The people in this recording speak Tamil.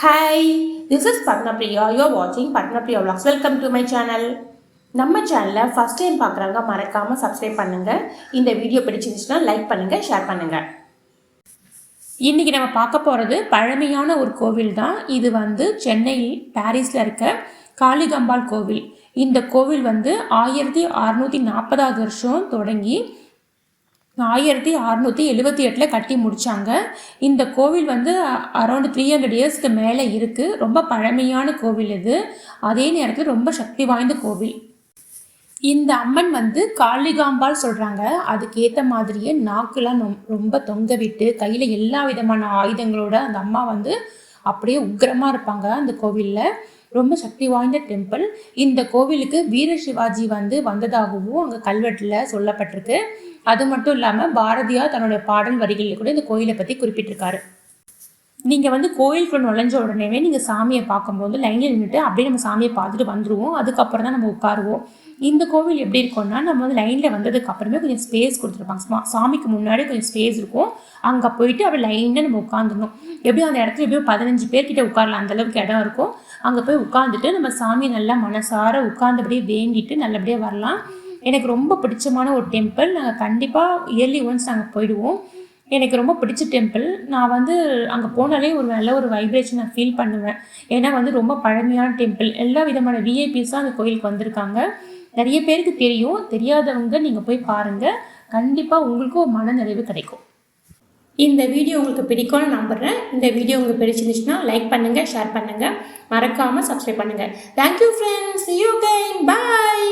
Hi this is Patnapriya you are வாட்சிங் Patnapriya vlogs. Welcome to my channel நம்ம சேனலில் ஃபஸ்ட் டைம் பார்க்குறவங்க மறக்காமல் சப்ஸ்கிரைப் பண்ணுங்கள் இந்த வீடியோ பிடிச்சிருந்துச்சுன்னா லைக் பண்ணுங்கள் ஷேர் பண்ணுங்கள் இன்றைக்கி நம்ம பார்க்க போகிறது பழமையான ஒரு கோவில் தான். இது வந்து சென்னை பாரிஸில் இருக்க காளிகம்பாள் கோவில். இந்த கோவில் வந்து ஆயிரத்தி அறநூற்றி நாற்பதாவது வருஷம் தொடங்கி ஆயிரத்தி அறநூற்றி எழுபத்தி எட்டில் கட்டி முடித்தாங்க இந்த கோவில் வந்து அரௌண்ட் த்ரீ ஹண்ட்ரட் இயர்ஸ்க்கு மேலே இருக்குது ரொம்ப பழமையான கோவில் இது. அதே நேரத்தில் ரொம்ப சக்தி வாய்ந்த கோவில். இந்த அம்மன் வந்து காளிகாம்பால் சொல்கிறாங்க அதுக்கேற்ற மாதிரியே நாக்குலாம் நொ ரொம்ப தொங்க விட்டு கையில் எல்லா விதமான ஆயுதங்களோட அந்த அம்மா வந்து அப்படியே உக்கிரமாக இருப்பாங்க அந்த கோவிலில். ரொம்ப சக்தி வாய்ந்த டெம்பிள் இந்த கோவிலுக்கு வீர சிவாஜி வந்து வந்ததாகவும் அங்கே கல்வெட்டில் சொல்லப்பட்டிருக்கு. அது மட்டும் இல்லாமல் பாரதியார் தன்னுடைய பாடல் வரிகளில் கூட இந்த கோயிலை பற்றி குறிப்பிட்டிருக்காரு. நீங்கள் வந்து கோயிலுக்குள்ள நுழைஞ்ச உடனேவே நீங்கள் சாமியை பார்க்கும்போது லைனில் நின்றுட்டு அப்படியே நம்ம சாமியை பார்த்துட்டு வந்துடுவோம் அதுக்கப்புறம் தான் நம்ம உட்காருவோம். இந்த கோவில் எப்படி இருக்கும்னா நம்ம வந்து லைனில் வந்ததுக்கு அப்புறமே கொஞ்சம் ஸ்பேஸ் கொடுத்துருப்பாங்க. சாமிக்கு முன்னாடி கொஞ்சம் ஸ்பேஸ் இருக்கும். அங்கே போயிட்டு அப்படியே லைனில் நம்ம உட்காந்துடணும் எப்படியும் அந்த இடத்துல எப்படியும் பதினஞ்சு பேர்கிட்ட உட்காரலாம். அந்தளவுக்கு இடம் இருக்கும். அங்கே போய் உட்காந்துட்டு நம்ம சாமியை நல்லா மனசார உட்காந்தபடியே வேண்டிட்டு நல்லபடியாக வரலாம். எனக்கு ரொம்ப பிடிச்சமான ஒரு டெம்பிள் நாங்கள் கண்டிப்பாக இயர்லி ஒன்ஸ் நாங்கள் போயிடுவோம். எனக்கு ரொம்ப பிடிச்ச டெம்பிள் நான் வந்து அங்கே போனாலே ஒரு நல்ல ஒரு வைப்ரேஷன் நான் ஃபீல் பண்ணுவேன். ஏன்னா வந்து ரொம்ப பழமையான டெம்பிள் எல்லா விதமான விஐபிஸும் அந்த கோயிலுக்கு வந்திருக்காங்க. நிறைய பேருக்கு தெரியும். தெரியாதவங்க நீங்கள் போய் பாருங்கள் கண்டிப்பாக உங்களுக்கும் ஒரு மன நிறைவு கிடைக்கும். இந்த வீடியோ உங்களுக்கு பிடிக்கும்னு நம்புகிறேன் இந்த வீடியோ உங்களுக்கு பிடிச்சிருந்துச்சுன்னா லைக் பண்ணுங்கள் ஷேர் பண்ணுங்கள் மறக்காமல் சப்ஸ்கிரைப் பண்ணுங்கள் thank you friends you again bye